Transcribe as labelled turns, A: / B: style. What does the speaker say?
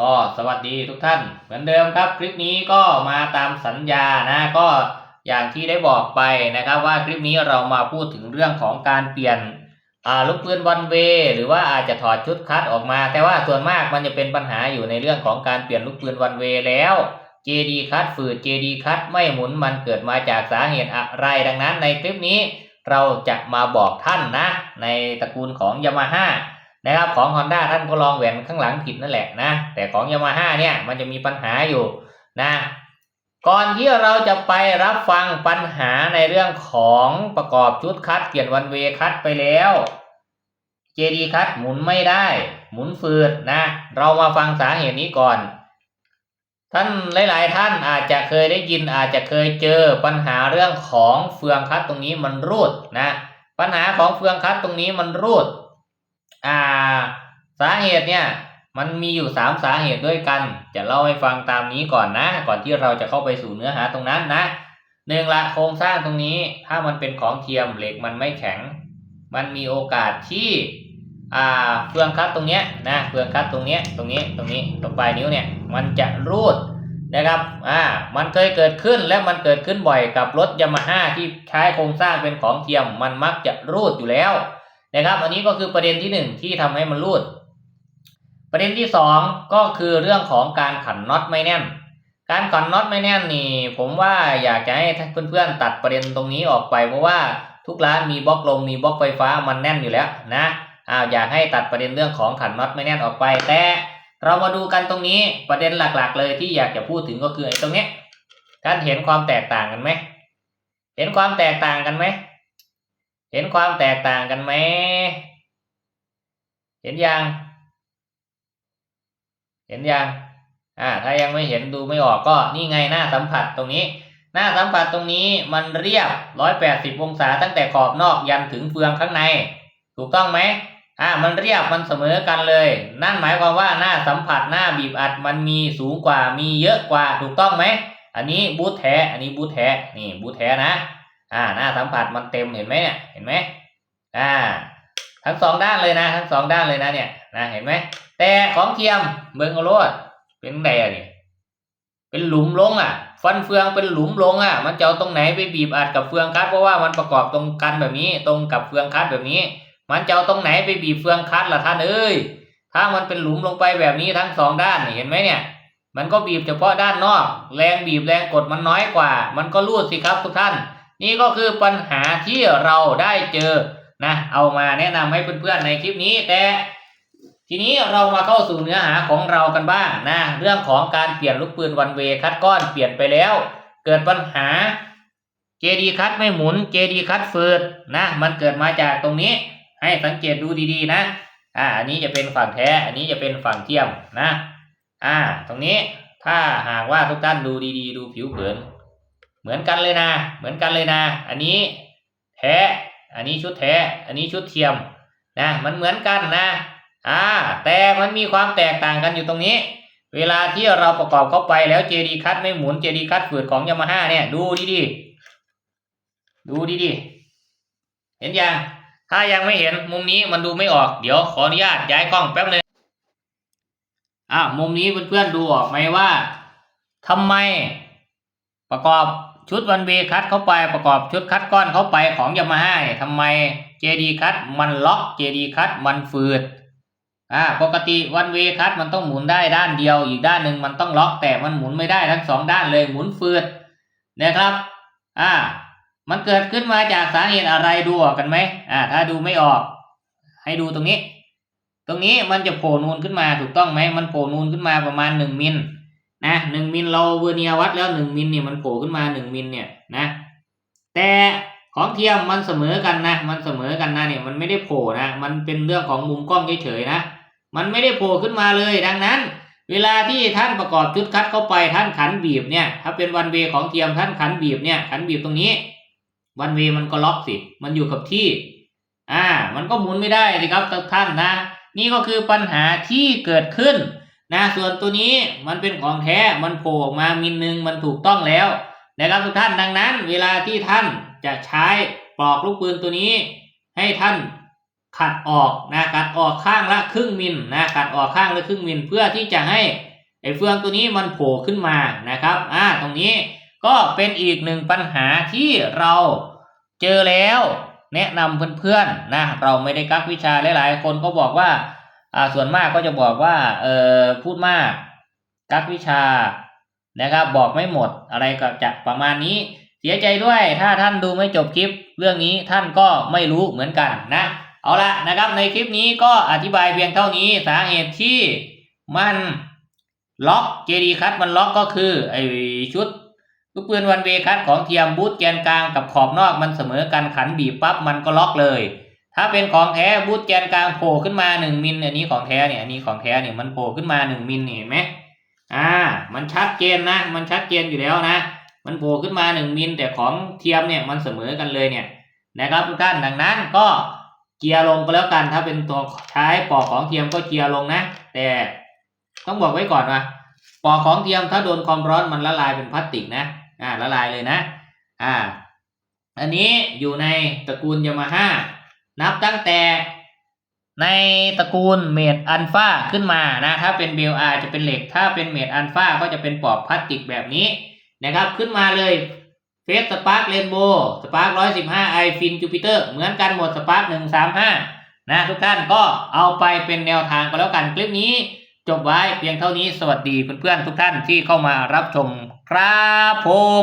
A: ก็สวัสดีทุกท่านเหมือนเดิมครับ คลิปนี้ก็มาตามสัญญานะก็อย่างที่ได้บอกไปนะครับว่าคลิปนี้เรามาพูดถึงเรื่องของการเปลี่ยนลูกปืนวันเวหรือว่าอาจจะถอดชุดคัดออกมา แต่ว่าส่วนมากมันจะเป็นปัญหาอยู่ในเรื่องของการเปลี่ยนลูกปืนวันเวแล้ว JD คัดฝืด JD คัดไม่หมุนมันเกิดมาจากสาเหตุอะไรดังนั้นในคลิปนี้เราจะมาบอกท่านนะ ในตระกูลของ Yamaha นะครับของ Honda ท่านก็ลองแหวนข้างหลังผิดนั่นแหละนะ แต่ของ Yamaha เนี่ยมันจะมีปัญหาอยู่นะก่อนที่เราจะไปรับฟังปัญหาในเรื่องของประกอบชุดคัดเปลี่ยนวันเวคัดไปแล้ว JD คัดหมุนไม่ได้ หมุนฝืดนะ เรามาฟังสาเหตุนี้ก่อน ท่านหลาย ๆ ท่านอาจจะเคยได้ยินอาจจะเคยเจอปัญหาเรื่องของเฟืองคัดตรงนี้มันรูดนะ ปัญหาของเฟืองคัดตรงนี้มันรูด อ่า สาเหตุเนี่ยมันมีอยู่สามสาเหตุด้วยกัน จะเล่าให้ฟังตามนี้ก่อนนะ ก่อนที่เราจะเข้าไปสู่เนื้อหาตรงนั้นนะหนึ่งละโครงสร้างตรงนี้ ถ้ามันเป็นของเทียมเหล็กมันไม่แข็ง มันมีโอกาสที่อ่าเฟืองคัดตรงเนี้ยนะเฟืองคัดตรงเนี้ยตรงนี้ตรงนี้ตรงปลายนิ้วเนี่ยมันจะรูดนะครับอ่ามันเคยเกิดขึ้นและมันเกิดขึ้นบ่อยกับรถยามาฮ่าที่ใช้โครงสร้างเป็นของเทียม มันมักจะรูดอยู่แล้ว นะครับ อันนี้ก็คือประเด็นที่หนึ่งที่ทำให้มันรูด ประเด็นที่สองก็คือเรื่องของการขันน็อตไม่แน่น การขันน็อตไม่แน่นนี่ ผมว่าอยากจะให้เพื่อนๆตัดประเด็นตรงนี้ออกไปเพราะว่าทุกร้านมีบล็อกลมมีบล็อกไฟฟ้ามันแน่นอยู่แล้วนะอ้าวอยากให้ตัดประเด็นเรื่องของขันน็อตไม่แน่นออกไปแต่เรามาดูกันตรงนี้ประเด็นหลักๆ เลยที่อยากจะพูดถึงก็คือไอ้ตรงเนี้ยท่านเห็นความแตกต่างกันไหมเห็นความแตกต่างกันไหม เห็นความแตกต่างกันไหม เห็นยัง เห็นยัง อ่า ถ้ายังไม่เห็นดูไม่ออกก็นี่ไงหน้าสัมผัสตรงนี้ หน้าสัมผัสตรงนี้มันเรียบร้อยแปดสิบองศาตั้งแต่ขอบนอกยันถึงเฟืองข้างใน ถูกต้องไหมอ่า มันเรียบมันเสมอกันเลย นั่นหมายความว่าหน้าสัมผัสหน้าบีบอัดมันมีสูงกว่ามีเยอะกว่า ถูกต้องไหม อันนี้บูทแท้ อันนี้บูทแท้ นี่บูทแท้นะ อ่าหน้าสัมผัสมันเต็มเห็นไหมเนี่ยเห็นไหมอ่า ทั้งสองด้านเลยนะทั้งสองด้านเลยนะเนี่ยนะเห็นไหมแต่ของเทียมเบิงเอาโลดเป็นแดนี่เป็นหลุมลงอะ ฟันเฟืองเป็นหลุมลงอะ มันจะเอาตรงไหนไปบีบอัดกับเฟืองคัดเพราะว่ามันประกอบตรงกันแบบนี้ ตรงกับเฟืองคัดแบบนี้ มันจะเอาตรงไหนไปบีบเฟืองคัดล่ะท่านเอ้ยถ้ามันเป็นหลุมลงไปแบบนี้ทั้งสองด้านเห็นไหมเนี่ยมันก็บีบเฉพาะด้านนอก แรงบีบแรงกดมันน้อยกว่า มันก็รูดสิครับทุกท่าน นี่ก็คือปัญหาที่เราได้เจอนะเอามาแนะนำให้เพื่อนๆในคลิปนี้ แต่ทีนี้เรามาเข้าสู่เนื้อหาของเรากันบ้างนะเรื่องของการเปลี่ยนลูกปืนวันเวคัดก้อนเปลี่ยนไปแล้ว เกิดปัญหา JD คัดไม่หมุน JD คัดฝืดนะมันเกิดมาจากตรงนี้ ให้สังเกตดูดีๆนะอ่าอันนี้จะเป็นฝั่งแท้ อันนี้จะเป็นฝั่งเทียมนะ อ่า ตรงนี้ถ้าหากว่าทุกท่านดูดีๆ ดูผิวเผิน เหมือนกันเลยนะ เหมือนกันเลยนะ อันนี้แท้ อันนี้ชุดแท้ อันนี้ชุดเทียมนะ มันเหมือนกันนะอ่าแต่มันมีความแตกต่างกันอยู่ตรงนี้ เวลาที่เราประกอบเข้าไปแล้ว JD คัดไม่หมุน JD คัดฝืดของ Yamaha เนี่ยดูดีๆดูดีๆเห็นยังถ้ายังไม่เห็นมุมนี้มันดูไม่ออก เดี๋ยวขออนุญาตย้ายกล้องแป๊บนึงอ่ามุมนี้เพื่อนๆดูออกไหมว่าทำไมประกอบ ชุดวันเวคัดเข้าไปประกอบชุดคัดก้อนเข้าไปของยามาฮ่าทำไม JD คัดมันล็อก JD คัดมันฝืดอ่าปกติวันเวคัดมันต้องหมุนได้ด้านเดียว อีกด้านหนึ่งมันต้องล็อกแต่มันหมุนไม่ได้ทั้งสองด้านเลยหมุนฝืดนะครับอ่ามันเกิดขึ้นมาจากสาเหตุอะไรดูออกกันไหมอ่าถ้าดูไม่ออก ให้ดูตรงนี้ ตรงนี้มันจะโผล่นูนขึ้นมาถูกต้องไหมมันโผล่นูนขึ้นมาประมาณหนึ่งมิล นะหนึ่งมิลเราเวอร์เนียวัดแล้วหนึ่งมิลเนี่ยมันโผล่ขึ้นมาหนึ่งมิลเนี่ยนะแต่ของเทียมมันเสมอกันนะมันเสมอกันนะเนี่ยมันไม่ได้โผล่นะมันเป็นเรื่องของมุมกล้องเฉยๆนะมันไม่ได้โผล่ขึ้นมาเลยดังนั้น เวลาที่ท่านประกอบชุดคัดเข้าไปท่านขันบีบเนี่ยถ้าเป็นวันเวของเทียมท่านขันบีบเนี่ยขันบีบตรงนี้วันเวมันก็ล็อกสิมันอยู่กับที่อ่ามันก็หมุนไม่ได้สิครับท่านนะ นี่ก็คือปัญหาที่เกิดขึ้น นะส่วนตัวนี้มันเป็นของแท้มันโผล่ออกมามิลนึงมันถูกต้องแล้วนะครับทุกท่านดังนั้น เวลาที่ท่านจะใช้ปลอกลูกปืนตัวนี้ ให้ท่านขัดออกนะขัดออกข้างละครึ่งมิลนะขัดออกข้างละครึ่งมิลเพื่อที่จะให้ไอ้เฟืองตัวนี้มันโผล่ขึ้นมานะครับอ่าตรงนี้ก็เป็นอีกหนึ่งปัญหาที่เราเจอแล้ว แนะนำเพื่อนๆนะเราไม่ได้กักวิชาหลายๆ คนก็บอกว่า อ่าส่วนมากก็จะบอกว่าเออพูดมาก กักวิชานะครับบอกไม่หมดอะไรก็จะประมาณนี้ เสียใจด้วยถ้าท่านดูไม่จบคลิป เรื่องนี้ท่านก็ไม่รู้เหมือนกันนะเอาละนะครับในคลิปนี้ก็อธิบายเพียงเท่านี้สาเหตุที่มันล็อก JD คัตมันล็อกก็คือไอชุดลูกปืนวันเวคัตของเทียมบูทแกนกลางกับขอบนอกมันเสมอกันขันบีบปั๊บมันก็ล็อกเลย ถ้าเป็นของแท้บูทแกนกลางโผล่ขึ้นมาหนึ่งมิลอันนี้ของแท้เนี่ยอันนี้ของแท้เนี่ยมันโผล่ขึ้นมาหนึ่งมิลเห็นไหมอ่า มันชัดเจนนะ มันชัดเจนอยู่แล้วนะ มันโผล่ขึ้นมาหนึ่งมิลแต่ของเทียมเนี่ยมันเสมอกันเลยเนี่ยนะครับทุกท่านดังนั้นก็เกียร์ลงก็แล้วกันถ้าเป็นตัวใช้ปอกของเทียมก็เกียร์ลงนะ แต่ต้องบอกไว้ก่อนว่าปอกของเทียมถ้าโดนความร้อนมันละลายเป็นพลาสติกนะอ่าละลายเลยนะ อ่า อันนี้อยู่ในตระกูลยามาฮ่า นับตั้งแต่ในตระกูลเมดอัลฟาขึ้นมานะ ถ้าเป็นเบลอาจะเป็นเหล็ก ถ้าเป็นเมดอัลฟาก็จะเป็นปอกพลาสติกแบบนี้นะครับ ขึ้นมาเลยเฟสสปาร์คเรนโบว์สปาร์คร้อยสิบห้าไอฟินจูปิเตอร์เหมือนกันหมดสปาร์คหนึ่งสามห้านะทุกท่านก็เอาไปเป็นแนวทางก็แล้วกันคลิปนี้ จบไว้เพียงเท่านี้สวัสดีเพื่อนๆทุกท่านที่เข้ามารับชมครับผม